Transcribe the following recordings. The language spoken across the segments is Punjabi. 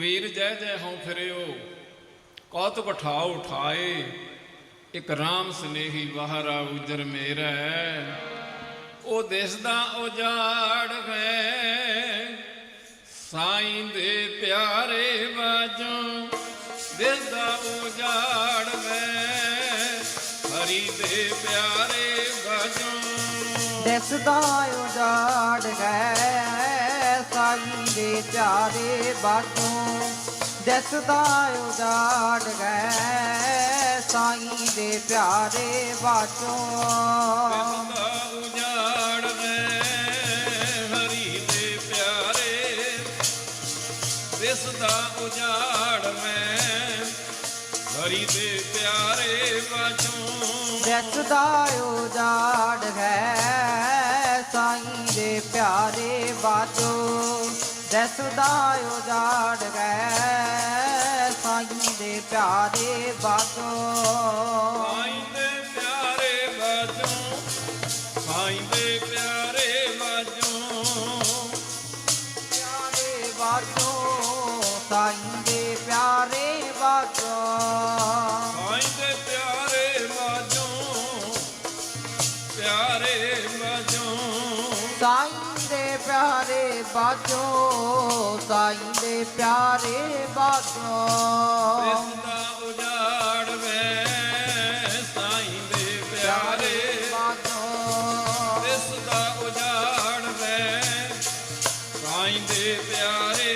ਕਬੀਰ ਜੈ ਜੈ ਹਉ ਫਿਰਿਓ, ਕੌਤ ਬਠਾਉ ਉਠਾਏ, ਇਕ ਰਾਮ ਸਨੇਹੀ ਬਾਹਰਾ ਉਜਰ ਮੇਰਾ। ਉਹ ਦਿਸਦਾ ਉਜਾੜ ਹੈ, ਸਾਈਂ ਦੇ ਪਿਆਰੇ ਬਾਜੋਂ ਦਿਸਦਾ ਉਜਾੜ ਹੈ, ਹਰੀ ਦੇ ਪਿਆਰੇ ਬਾਜੋਂ। ਦਿਸਦਾ ਉਜਾੜ ਗਏ ਸਾਈ ਦੇ ਚਾਰੇ ਬਾਟੋਂ ਦਿਸਦਾ ਉਜਾੜ ਗਏ ਸਾਈ ਦੇ ਪਿਆਰੇ ਹਰੀ ਦੇ ਉਜਾੜ ਮੈਂ ਹਰੀ ਦੇ ਪਿਆਰੇ ਬਾਜੋਂ ਦਿਸਦਾ ਉਜਾੜ ਹੈ ਦੇ ਪਿਆਰੇ ਬਾਟੋਂ ਦਿਸਦਾ ਉਜਾੜ ਗਏ ਸਾਈ ਦੇ ਪਿਆਰੇ ਬਾਟੋਂ ਸਾਈਂ ਦੇ ਪਿਆਰੇ ਬਾਜੋਂ ਸਾਈਂ ਦੇ ਪਿਆਰੇ ਬਾਜੋਂ। ਪਿਆਰੇ ਬਾਜੋ ਸਾਈਂ ਦੇ ਪਿਆਰੇ ਬਾਜੋ। ਸਾਈਂ ਦੇ ਪਿਆਰੇ ਬਾਜੋਂ ਪਿਆਰੇ ਬਾਜੋਂ ਦੇ ਪਿਆਰੇ ਬਾਜੋ ਸਾਈਂ ਦੇ ਪਿਆਰੇ ਬਾਜੋ। ਦਿਸਦਾ ਉਜਾੜ ਵੇ ਸਾਈਂ ਦੇ ਪਿਆਰੇ ਉਜਾੜ ਸਾਈਂ ਦੇ ਪਿਆਰੇ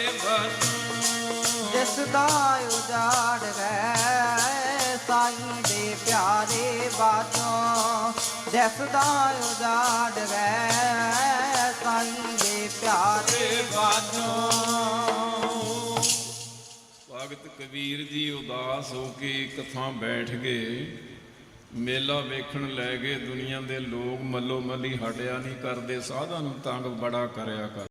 ਉਜਾੜ ਗਏ ਸਾਈਂ ਦੇ ਪਿਆਰੇ ਬਾਜੋ। ਦਿਸਦਾ ਉਜਾੜ ਗਏ ਸਾਈਂ ਦੇ ਪਿਆਰੇ ਬਾਜੋ। ਭਗਤ ਕਬੀਰ ਜੀ ਉਦਾਸ ਹੋ ਕੇ ਇੱਕ ਥਾਂ ਬੈਠ ਗਏ। ਮੇਲਾ ਵੇਖਣ ਲੈ ਗਏ। ਦੁਨੀਆ ਦੇ ਲੋਕ ਮੱਲੋ ਮੱਲੀ ਹਟਿਆ ਨਹੀਂ ਕਰਦੇ। ਸਾਧਾਂ ਨੂੰ ਤੰਗ ਬੜਾ ਕਰਿਆ ਕਰ